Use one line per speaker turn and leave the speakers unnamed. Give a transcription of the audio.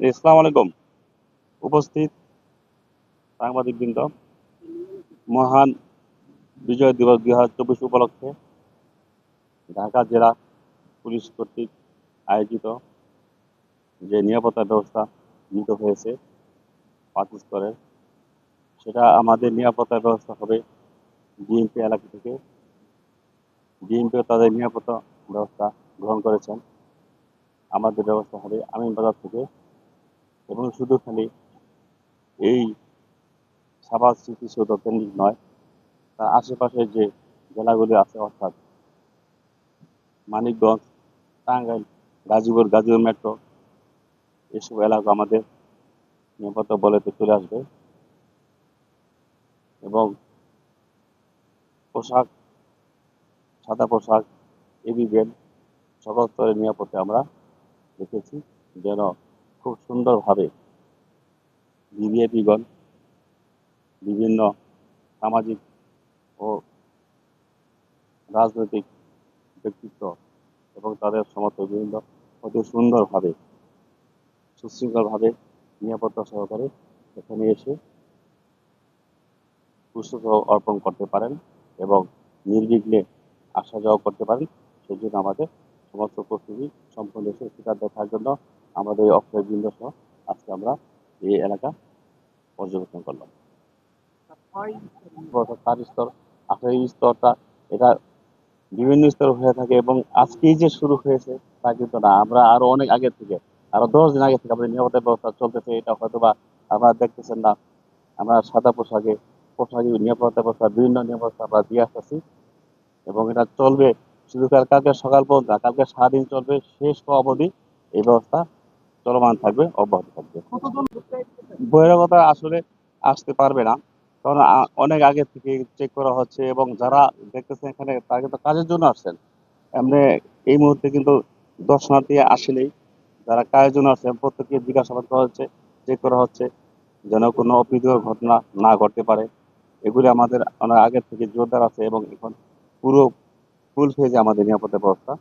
ইসলাম আলাইকুম। উপস্থিত সাংবাদিকবৃন্দ, মহান বিজয় দিবস দুই হাজার চব্বিশ উপলক্ষে ঢাকা জেলা পুলিশ কর্তৃক আয়োজিত যে নিরাপত্তা ব্যবস্থা নিতে হয়েছে পাঁচ স্তরের সেটা আমাদের নিরাপত্তা ব্যবস্থা হবে বিএনপি এলাকা থেকে। বিএনপিও তাদের নিরাপত্তা ব্যবস্থা গ্রহণ করেছেন। আমাদের ব্যবস্থা হবে আমিন বাজার থেকে। এবং শুধু খালি এই সাবাস স্মৃতিসৌধ কেন্দ্রিক নয়, তার আশেপাশের যে জেলাগুলি আছে, অর্থাৎ মানিকগঞ্জ, টাঙ্গাইল, গাজীপুর গাজীপুর মেট্রো, এসব এলাকা আমাদের নিরাপত্তা বলেতে চলে আসবে। এবং পোশাক, সাদা পোশাক এবি বেল সকল স্তরের নিরাপত্তা আমরা দেখেছি, যেন খুব সুন্দরভাবে ভিভিআইপিগণ বিভিন্ন সামাজিক ও রাজনৈতিক ব্যক্তিত্ব এবং তাদের সমর্থকবৃন্দ অতি সুন্দরভাবে, সুশৃঙ্খলভাবে নিরাপত্তা সহকারে এখানে এসে পুষ্প অর্পণ করতে পারেন এবং নির্বিঘ্নে আসা যাওয়া করতে পারেন। সেই জন্য আমাদের সমস্ত প্রস্তুতি সম্পূর্ণ এসে দেখার জন্য আমাদের এই অক্ষয় বৃন্দ সহ আজকে আমরা এই এলাকা পর্যবেক্ষণ করলাম। তার স্তর আসলে স্তরটা, এটা বিভিন্ন স্তর হয়ে থাকে এবং আজকেই যে শুরু হয়েছে তা কিন্তু না। আমরা আরও অনেক আগে থেকে, আরও দশ দিন আগে থেকে আমাদের নিরাপত্তা ব্যবস্থা চলতেছে। এটা হয়তো বা আপনারা দেখতেছেন না। আমরা সাদা পোশাকে পোশাকে নিরাপত্তা ব্যবস্থা, বিভিন্ন নিরাপত্তা আমরা দিয়ে আসতেছি। এবং এটা চলবে, শুধু কাল কালকে সকাল পর্যন্ত কালকে সারাদিন চলবে শেষ অবধি এই ব্যবস্থা চলমান থাকবে অব্যাহত থাকবে। বহিরাগত আসলে আসতে পারবে না। কারণ অনেক আগে থেকে চেক করা হচ্ছে এবং যারা দেখতেছেন এখানে তারা কিন্তু কাজের জন্য আসছেন। এমনি এই মুহূর্তে কিন্তু দর্শনার্থী আসলেই যারা কাজের জন্য আসছেন প্রত্যেককে জিজ্ঞাসাবাদ করা হচ্ছে চেক করা হচ্ছে যেন কোনো অপ্রীতিকর ঘটনা না ঘটতে পারে। এগুলি আমাদের অনেক আগের থেকে জোরদার আছে এবং এখন পুরো ফুল ফেজে আমাদের নিরাপত্তা ব্যবস্থা